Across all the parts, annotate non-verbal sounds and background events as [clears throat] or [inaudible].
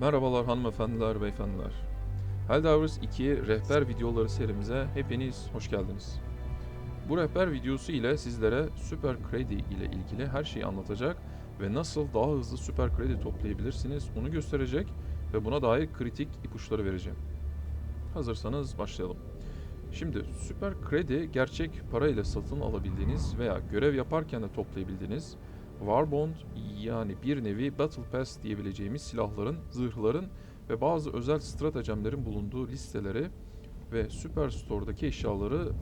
Merhabalar hanımefendiler, beyefendiler. Helldivers 2 rehber videoları serimize hepiniz hoş geldiniz. Bu rehber videosu ile sizlere süper kredi ile ilgili her şeyi anlatacak ve nasıl daha hızlı süper kredi toplayabilirsiniz onu gösterecek ve buna dair kritik ipuçları vereceğim. Hazırsanız başlayalım. Şimdi süper kredi gerçek para ile satın alabildiğiniz veya görev yaparken de toplayabildiğiniz Warbond yani bir nevi Battle Pass diyebileceğimiz silahların, zırhların ve bazı özel stratejemlerin bulunduğu listeleri ve Superstore'daki eşyaları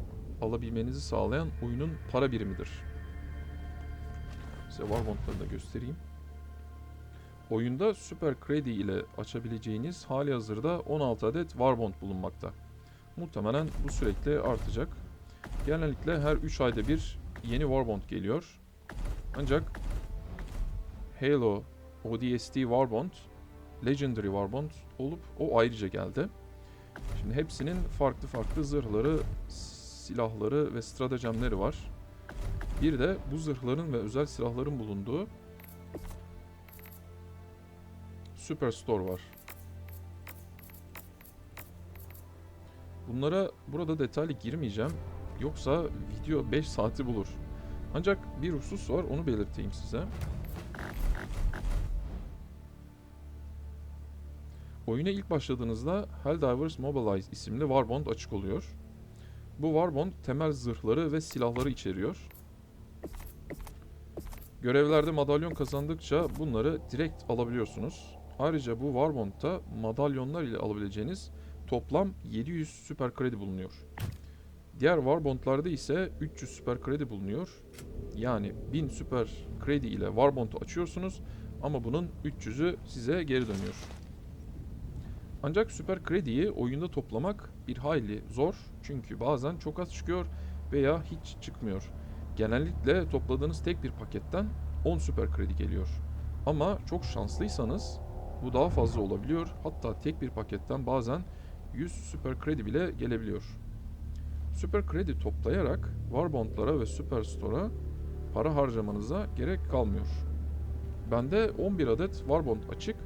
alabilmenizi sağlayan oyunun para birimidir. Size Warbond'ları da göstereyim. Oyunda Super Kredi ile açabileceğiniz hali hazırda 16 adet Warbond bulunmakta. Muhtemelen bu sürekli artacak. Genellikle her 3 ayda bir yeni Warbond geliyor. Ancak Halo ODST Warbond, Legendary Warbond olup o ayrıca geldi. Şimdi hepsinin farklı farklı zırhları, silahları ve stratejemleri var. Bir de bu zırhların ve özel silahların bulunduğu Superstore var. Bunlara burada detaylı girmeyeceğim. Yoksa video 5 saati bulur. Ancak bir husus var onu belirteyim size. Oyuna ilk başladığınızda Helldivers Mobilize isimli Warbond açık oluyor. Bu Warbond temel zırhları ve silahları içeriyor. Görevlerde madalyon kazandıkça bunları direkt alabiliyorsunuz. Ayrıca bu Warbond'da madalyonlar ile alabileceğiniz toplam 700 süper kredi bulunuyor. Diğer Warbond'larda ise 300 süper kredi bulunuyor. Yani 1000 süper kredi ile Warbond'u açıyorsunuz ama bunun 300'ü size geri dönüyor. Ancak süper krediyi oyunda toplamak bir hayli zor. Çünkü bazen çok az çıkıyor veya hiç çıkmıyor. Genellikle topladığınız tek bir paketten 10 süper kredi geliyor. Ama çok şanslıysanız bu daha fazla olabiliyor. Hatta tek bir paketten bazen 100 süper kredi bile gelebiliyor. Süper kredi toplayarak Warbond'lara ve Superstore'a para harcamanıza gerek kalmıyor. Bende 11 adet Warbond açık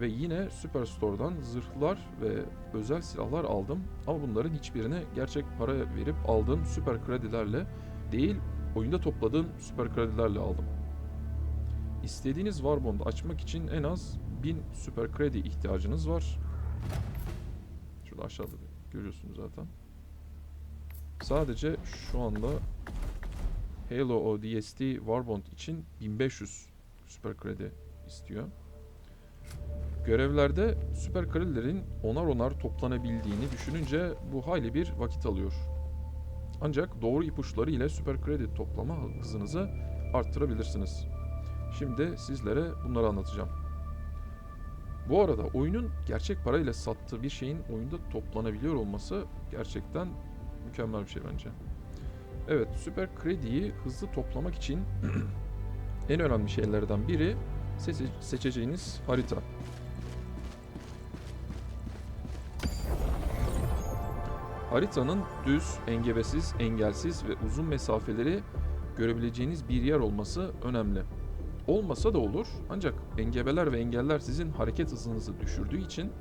ve yine Superstore'dan zırhlar ve özel silahlar aldım. Ama bunların hiçbirini gerçek para verip aldığım süper kredilerle değil, oyunda topladığım süper kredilerle aldım. İstediğiniz Warbond açmak için en az 1000 süper kredi ihtiyacınız var. Şurada aşağıda da görüyorsunuz zaten. Sadece şu anda Halo ODST Warbond için 1500 süper kredi istiyor. Görevlerde süper kredilerin onar onar toplanabildiğini düşününce bu hayli bir vakit alıyor. Ancak doğru ipuçları ile süper kredi toplama hızınızı arttırabilirsiniz. Şimdi sizlere bunları anlatacağım. Bu arada oyunun gerçek parayla sattığı bir şeyin oyunda toplanabiliyor olması gerçekten mükemmel bir şey bence. Evet, süper krediyi hızlı toplamak için [clears throat] en önemli şeylerden biri seçe- seçeceğiniz harita. Haritanın düz, engebesiz, engelsiz ve uzun mesafeleri görebileceğiniz bir yer olması önemli. Olmasa da olur ancak engebeler ve engeller sizin hareket hızınızı düşürdüğü için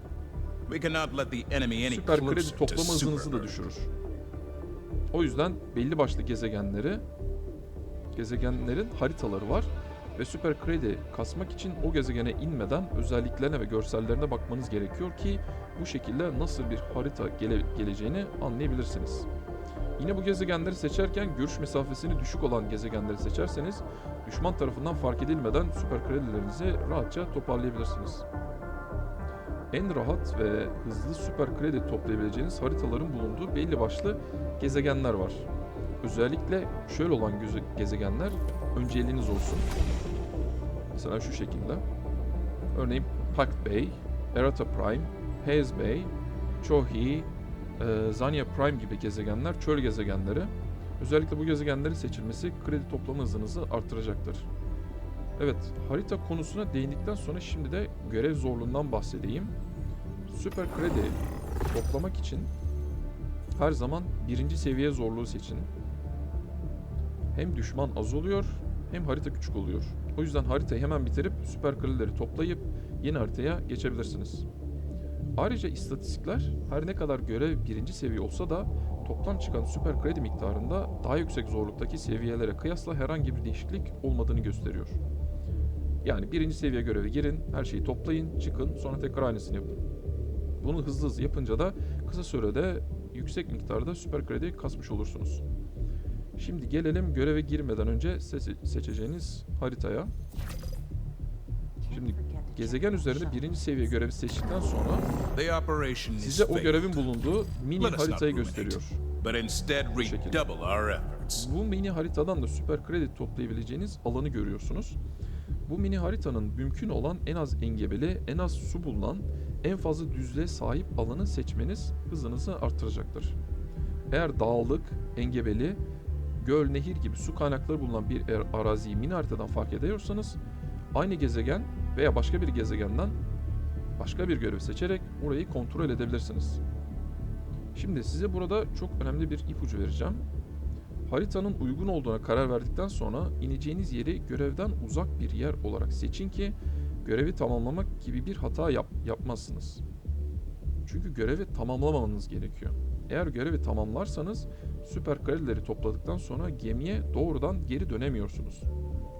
süper kredi toplama hızınızı da düşürür. O yüzden belli başlı gezegenleri gezegenlerin haritaları var ve süper kredi kasmak için o gezegene inmeden özelliklerine ve görsellerine bakmanız gerekiyor ki bu şekilde nasıl bir harita gele- geleceğini anlayabilirsiniz. Yine bu gezegenleri seçerken görüş mesafesini düşük olan gezegenleri seçerseniz düşman tarafından fark edilmeden süper kredilerinizi rahatça toparlayabilirsiniz. En rahat ve hızlı süper kredi toplayabileceğiniz haritaların bulunduğu belli başlı gezegenler var. Özellikle şöyle olan gezegenler önceliğiniz olsun. Mesela şu şekilde. Örneğin Pact Bay, Erata Prime, Haze Bay, Chohi, e, Zanya Prime gibi gezegenler çöl gezegenleri. Özellikle bu gezegenlerin seçilmesi kredi toplama hızınızı artıracaktır. Evet, harita konusuna değindikten sonra şimdi de görev zorluğundan bahsedeyim. Süper kredi toplamak için her zaman birinci seviye zorluğu seçin. Hem düşman az oluyor hem harita küçük oluyor. O yüzden haritayı hemen bitirip süper kredileri toplayıp yeni haritaya geçebilirsiniz. Ayrıca istatistikler her ne kadar görev birinci seviye olsa da toplam çıkan süper kredi miktarında daha yüksek zorluktaki seviyelere kıyasla herhangi bir değişiklik olmadığını gösteriyor. Yani birinci seviye göreve girin, her şeyi toplayın, çıkın, sonra tekrar aynısını yapın. Bunu hızlı hızlı yapınca da kısa sürede yüksek miktarda süper kredi kasmış olursunuz. Şimdi gelelim göreve girmeden önce seçe- seçeceğiniz haritaya. Şimdi gezegen üzerinde birinci seviye görevi seçtikten sonra size o görevin bulunduğu mini haritayı gösteriyor. Efforts. Bu mini haritadan da süper kredi toplayabileceğiniz alanı görüyorsunuz. Bu mini haritanın mümkün olan en az engebeli, en az su bulunan, en fazla düzlüğe sahip alanı seçmeniz hızınızı artıracaktır. Eğer dağlık, engebeli, göl, nehir gibi su kaynakları bulunan bir er- araziyi mini haritadan fark ediyorsanız aynı gezegen veya başka bir gezegenden başka bir görev seçerek orayı kontrol edebilirsiniz. Şimdi size burada çok önemli bir ipucu vereceğim. Haritanın uygun olduğuna karar verdikten sonra ineceğiniz yeri görevden uzak bir yer olarak seçin ki görevi tamamlamak gibi bir hata yap yapmazsınız. Çünkü görevi tamamlamamanız gerekiyor. Eğer görevi tamamlarsanız süper kredileri topladıktan sonra gemiye doğrudan geri dönemiyorsunuz.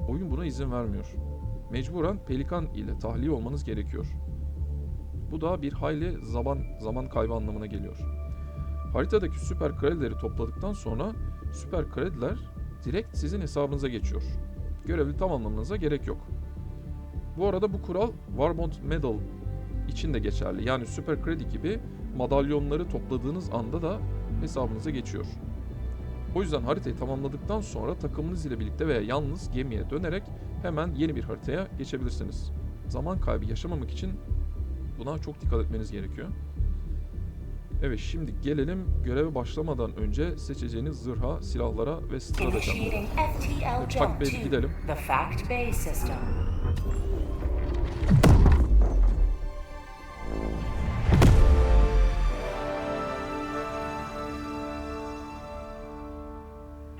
Oyun buna izin vermiyor. Mecburen pelikan ile tahliye olmanız gerekiyor. Bu da bir hayli zaman zaman kaybı anlamına geliyor. Haritadaki süper kredileri topladıktan sonra süper krediler direkt sizin hesabınıza geçiyor. Görevi tamamlamanıza gerek yok. Bu arada bu kural Warbond Medal için de geçerli. Yani süper kredi gibi madalyonları topladığınız anda da hesabınıza geçiyor. O yüzden haritayı tamamladıktan sonra takımınız ile birlikte veya yalnız gemiye dönerek hemen yeni bir haritaya geçebilirsiniz. Zaman kaybı yaşamamak için buna çok dikkat etmeniz gerekiyor. Evet şimdi gelelim göreve başlamadan önce seçeceğiniz zırha, silahlara ve stratejilere. Ufak bir gidelim.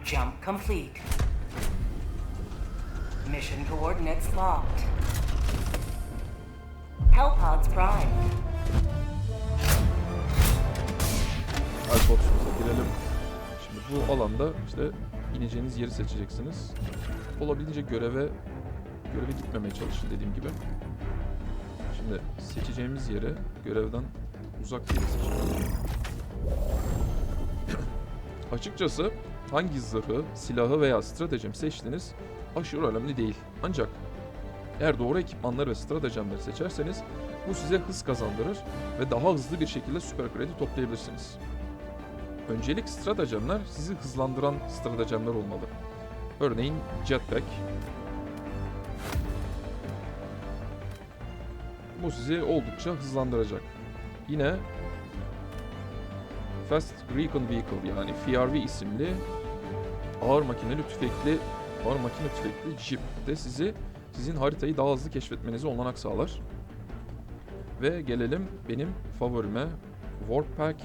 Jump complete. Mission coordinates locked. Hellpods prime. Alfox'umuza girelim. Şimdi bu alanda işte ineceğiniz yeri seçeceksiniz. Olabildiğince göreve göreve gitmemeye çalışın dediğim gibi. Şimdi seçeceğimiz yere görevden uzak bir yeri seçelim. [coughs] Açıkçası hangi zırhı, silahı veya stratejimi seçtiğiniz aşırı önemli değil. Ancak eğer doğru ekipmanları ve stratejemleri seçerseniz bu size hız kazandırır ve daha hızlı bir şekilde süper kredi toplayabilirsiniz. Öncelik stratejemler sizi hızlandıran stratejemler olmalı. Örneğin jetpack. Bu sizi oldukça hızlandıracak. Yine Fast Recon Vehicle yani FRV isimli ağır makineli tüfekli ağır makine tüfekli jeep de sizi sizin haritayı daha hızlı keşfetmenize olanak sağlar. Ve gelelim benim favorime Warp Pack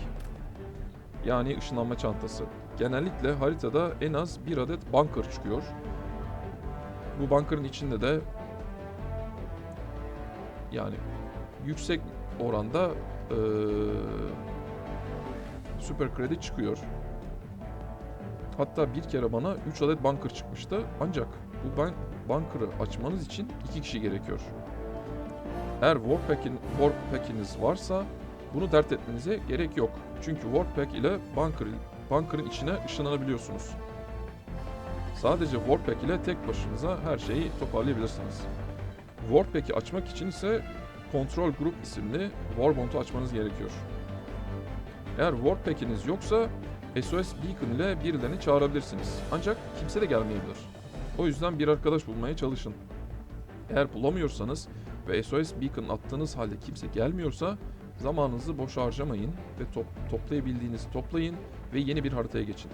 yani ışınlanma çantası. Genellikle haritada en az bir adet bunker çıkıyor. Bu bunkerın içinde de yani yüksek oranda eee süper kredi çıkıyor. Hatta bir kere bana 3 adet bunker çıkmıştı. Ancak bu ban bunker'ı açmanız için 2 kişi gerekiyor. Eğer Warpack'in Warpack'iniz varsa bunu dert etmenize gerek yok. Çünkü Warpack ile bunker, bunker'ın içine ışınlanabiliyorsunuz. Sadece Warpack ile tek başınıza her şeyi toparlayabilirsiniz. Warpack'i açmak için ise Control Group isimli Warbond'u açmanız gerekiyor. Eğer Warpack'iniz yoksa SOS Beacon ile birilerini çağırabilirsiniz. Ancak kimse de gelmeyebilir. O yüzden bir arkadaş bulmaya çalışın. Eğer bulamıyorsanız ve SOS Beacon attığınız halde kimse gelmiyorsa zamanınızı boş harcamayın ve top, toplayabildiğinizi toplayın ve yeni bir haritaya geçin.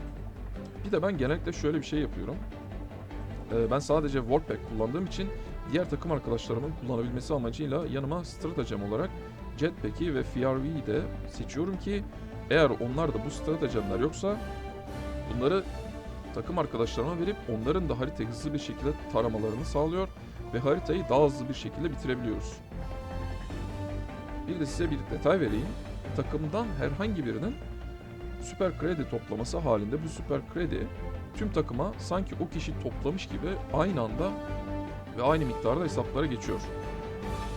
Bir de ben genellikle şöyle bir şey yapıyorum. Ee, ben sadece Warpack kullandığım için diğer takım arkadaşlarımın kullanabilmesi amacıyla yanıma stratejim olarak Jetpack'i ve FRV'yi de seçiyorum ki eğer onlar da bu stratejemler yoksa bunları takım arkadaşlarıma verip onların da haritayı hızlı bir şekilde taramalarını sağlıyor ve haritayı daha hızlı bir şekilde bitirebiliyoruz. Bir de size bir detay vereyim. Takımdan herhangi birinin süper kredi toplaması halinde bu süper kredi tüm takıma sanki o kişi toplamış gibi aynı anda ve aynı miktarda hesaplara geçiyor.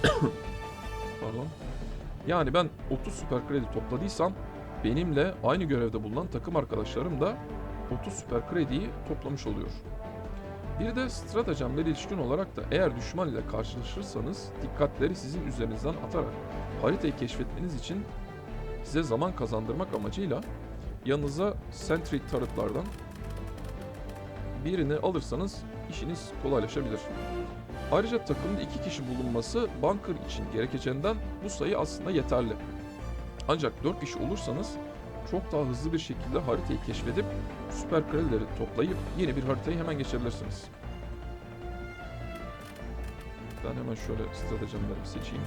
[coughs] Pardon. Yani ben 30 süper kredi topladıysam benimle aynı görevde bulunan takım arkadaşlarım da 30 süper krediyi toplamış oluyor. Bir de stratejemle ilişkin olarak da eğer düşman ile karşılaşırsanız dikkatleri sizin üzerinizden atarak haritayı keşfetmeniz için size zaman kazandırmak amacıyla yanınıza sentry turretlardan birini alırsanız işiniz kolaylaşabilir. Ayrıca takımda iki kişi bulunması bunker için gerekeceğinden bu sayı aslında yeterli. Ancak 4 kişi olursanız çok daha hızlı bir şekilde haritayı keşfedip süper kredileri toplayıp yeni bir haritayı hemen geçebilirsiniz. Ben hemen şöyle stratejemlerimi seçeyim.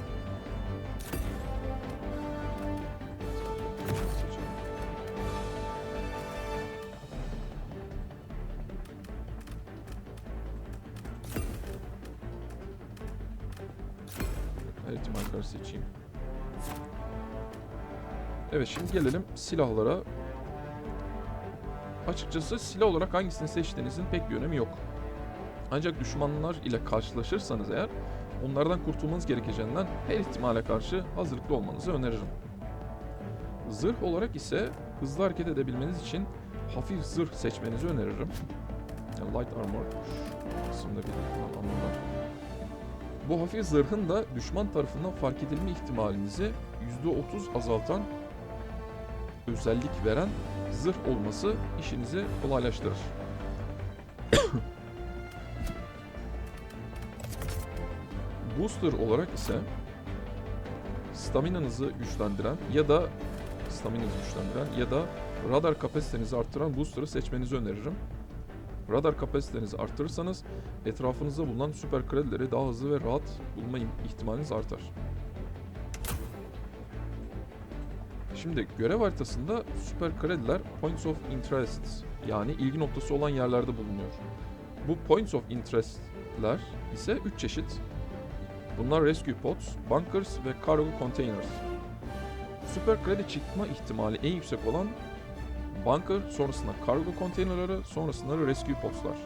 Şimdi gelelim silahlara. Açıkçası silah olarak hangisini seçtiğinizin pek bir önemi yok. Ancak düşmanlar ile karşılaşırsanız eğer onlardan kurtulmanız gerekeceğinden her ihtimale karşı hazırlıklı olmanızı öneririm. Zırh olarak ise hızlı hareket edebilmeniz için hafif zırh seçmenizi öneririm. Light armor kısımda belirtilen anlamlar. Bu hafif zırhın da düşman tarafından fark edilme ihtimalinizi %30 azaltan özellik veren zırh olması işinizi kolaylaştırır. [coughs] Booster olarak ise staminanızı güçlendiren ya da staminanızı güçlendiren ya da radar kapasitenizi arttıran booster'ı seçmenizi öneririm. Radar kapasitenizi arttırırsanız etrafınızda bulunan süper kredileri daha hızlı ve rahat bulma im- ihtimaliniz artar. Şimdi görev haritasında süper krediler Points of Interest yani ilgi noktası olan yerlerde bulunuyor. Bu Points of Interest'ler ise 3 çeşit. Bunlar Rescue Pods, Bunkers ve Cargo Containers. Süper kredi çıkma ihtimali en yüksek olan Bunker, sonrasında Cargo Container'ları, sonrasında Rescue Pods'lar.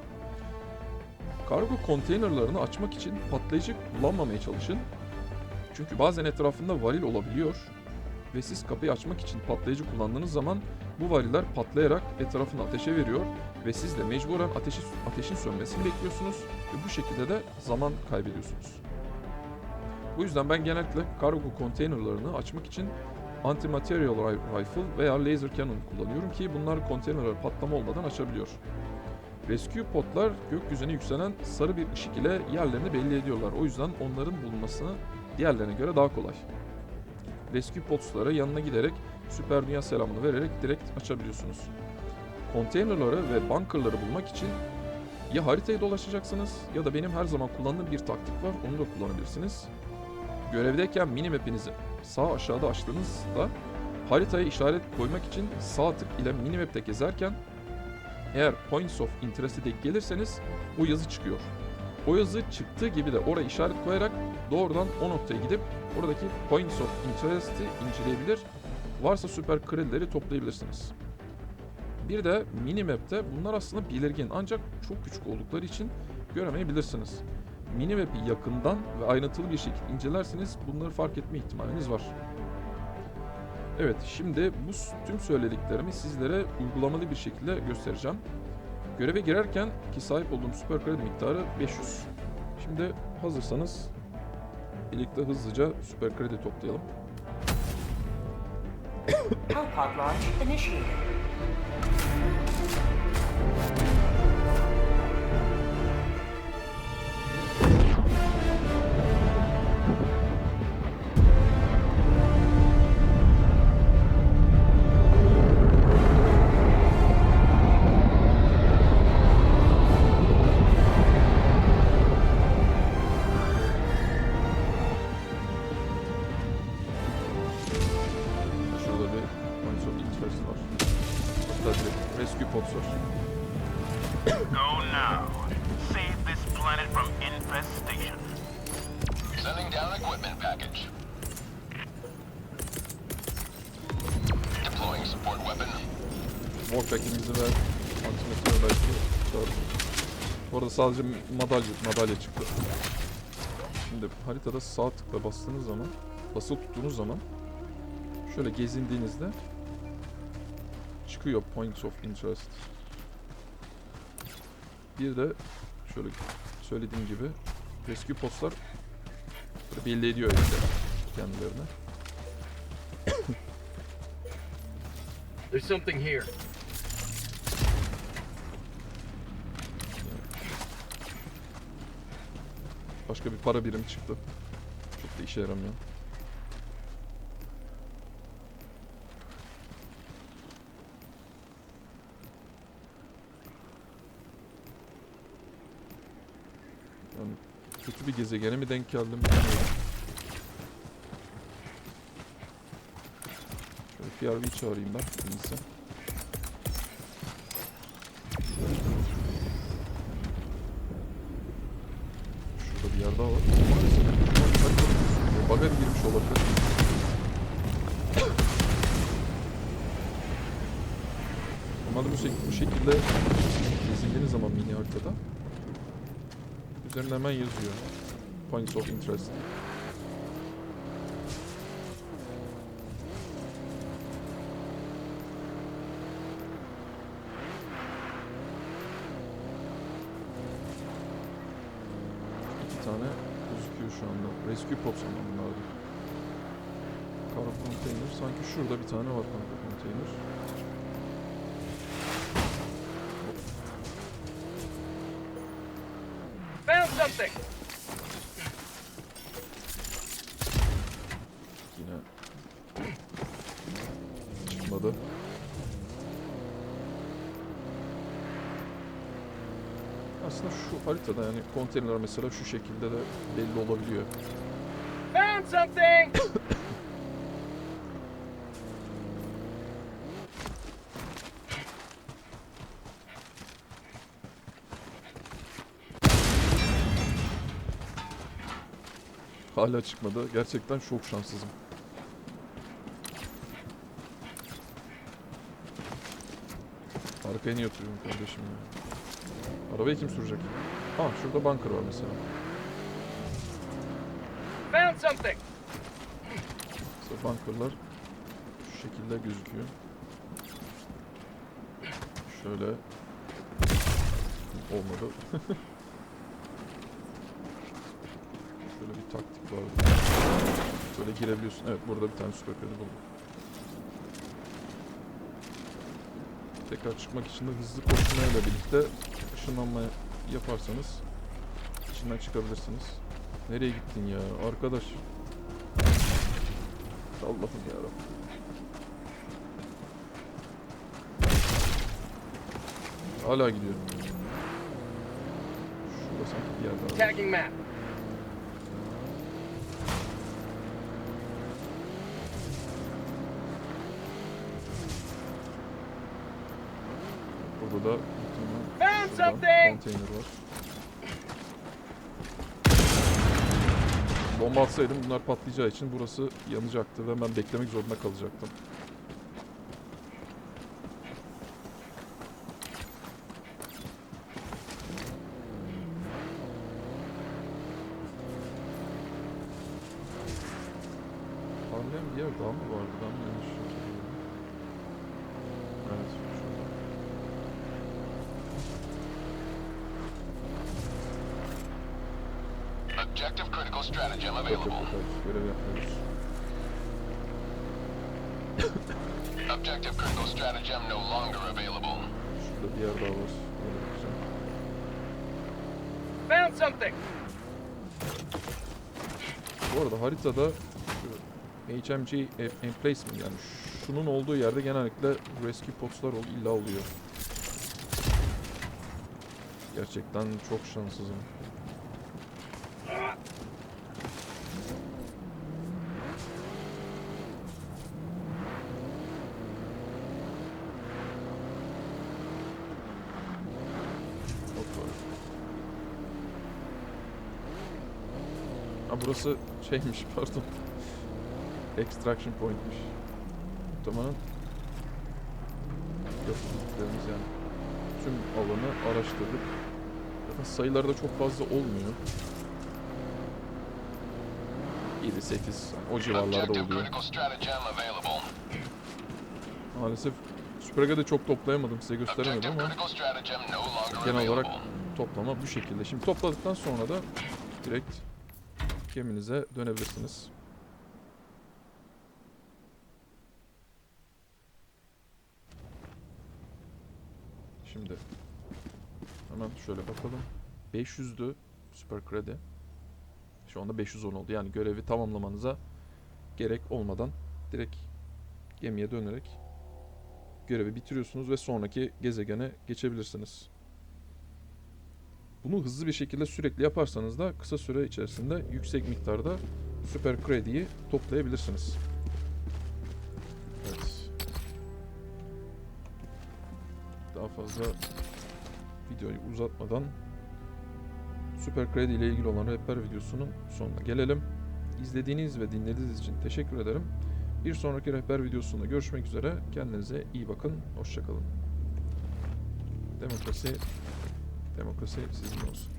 Kargo konteynerlarını açmak için patlayıcı kullanmamaya çalışın. Çünkü bazen etrafında varil olabiliyor ve siz kapıyı açmak için patlayıcı kullandığınız zaman bu variller patlayarak etrafını ateşe veriyor ve siz de mecburen ateşi, ateşin sönmesini bekliyorsunuz ve bu şekilde de zaman kaybediyorsunuz. Bu yüzden ben genellikle kargo konteynerlarını açmak için anti-material ri- rifle veya laser cannon kullanıyorum ki bunlar konteynerler patlama olmadan açabiliyor. Rescue podlar gökyüzüne yükselen sarı bir ışık ile yerlerini belli ediyorlar. O yüzden onların bulunmasını diğerlerine göre daha kolay. Rescue podslara yanına giderek süper dünya selamını vererek direkt açabiliyorsunuz. Konteynerları ve bunkerları bulmak için ya haritayı dolaşacaksınız ya da benim her zaman kullandığım bir taktik var onu da kullanabilirsiniz. Görevdeyken minimap'inizi sağ aşağıda açtığınızda haritaya işaret koymak için sağ tık ile minimap'te gezerken eğer Points of Interest'e denk gelirseniz o yazı çıkıyor. O yazı çıktığı gibi de oraya işaret koyarak doğrudan o noktaya gidip oradaki Points of Interest'i inceleyebilir. Varsa süper kredileri toplayabilirsiniz. Bir de minimap'te bunlar aslında belirgin ancak çok küçük oldukları için göremeyebilirsiniz. Minimap'i yakından ve ayrıntılı bir şekilde incelerseniz bunları fark etme ihtimaliniz var. Evet, şimdi bu tüm söylediklerimi sizlere uygulamalı bir şekilde göstereceğim. Göreve girerken ki sahip olduğum süper kredi miktarı 500. Şimdi hazırsanız birlikte hızlıca süper kredi toplayalım. Hellpod launch initiated. rescue pod sor. Go now. Save this planet from infestation. Sending down equipment package. Deploying support weapon. Warpack'imizi ve antimetre belki dört. Bu arada sadece madalya, madalya çıktı. Şimdi haritada sağ tıkla bastığınız zaman, basılı tuttuğunuz zaman şöyle gezindiğinizde çıkıyor points of interest. Bir de şöyle söylediğim gibi rescue postlar belli ediyor işte kendilerine. [coughs] There's something here. Başka bir para birimi çıktı. Çok da işe yaramıyor. Yani bir gezegene mi denk geldim bilmiyorum. Şöyle PRV çağırayım ben en iyisi. Şurada bir yer daha var. Baga girmiş olabilir. Normalde bu, şek- bu şekilde gezindiğiniz zaman mini haritada üzerinde hemen yazıyor. Points of interest. İki tane gözüküyor şu anda. Rescue pods ama bunlardı. Cargo container. Sanki şurada bir tane var cargo container. Found something! Yine çıkmadı. Aslında şu haritada yani konteynerler mesela şu şekilde de belli olabiliyor. Found something! [coughs] Hala çıkmadı. Gerçekten çok şanssızım. Arkaya niye oturuyorum kardeşim ya? Arabayı kim sürecek? Ha şurada bunker var mesela. Found something! Mesela bunkerlar şu şekilde gözüküyor. Şöyle olmadı. [laughs] Şöyle var. Böyle girebiliyorsun. Evet burada bir tane süper kredi buldum. Tekrar çıkmak için de hızlı koşmayla birlikte ışınlanma yaparsanız içinden çıkabilirsiniz. Nereye gittin ya arkadaş? Allah'ım yarabbim. Hala gidiyor. Şurada sanki bir yer daha var. Burada da something! konteyner var. Bomba atsaydım bunlar patlayacağı için burası yanacaktı ve ben beklemek zorunda kalacaktım. Parlayan bir yer daha mı vardı? Ben mi yanlış hatırlıyorum? Evet, şurada. Objective critical stratagem Yok yok available. yok, hayır, görev yapmıyoruz. Objective critical stratagem no longer available. Şurada bir yer daha var. Found something! Bu arada haritada HMG em- emplacement yani şunun olduğu yerde genellikle rescue pods'lar ol- illa oluyor. Gerçekten çok şanssızım. Hoppa. Ha burası şeymiş [laughs] pardon. Extraction point'miş. Muhtemelen Gördüklerimiz yani. Tüm alanı araştırdık. Zaten sayıları da çok fazla olmuyor. 7-8 o civarlarda oluyor. Maalesef Super Egg'e de çok toplayamadım size gösteremedim ama genel olarak toplama bu şekilde. Şimdi topladıktan sonra da direkt geminize dönebilirsiniz. Şimdi hemen şöyle bakalım. 500'dü süper kredi. Şu anda 510 oldu. Yani görevi tamamlamanıza gerek olmadan direkt gemiye dönerek görevi bitiriyorsunuz ve sonraki gezegene geçebilirsiniz. Bunu hızlı bir şekilde sürekli yaparsanız da kısa süre içerisinde yüksek miktarda süper krediyi toplayabilirsiniz. Evet. Daha fazla videoyu uzatmadan süper kredi ile ilgili olan rehber videosunun sonuna gelelim. İzlediğiniz ve dinlediğiniz için teşekkür ederim. Bir sonraki rehber videosunda görüşmek üzere. Kendinize iyi bakın. Hoşçakalın. Demokrasi, demokrasi sizin olsun.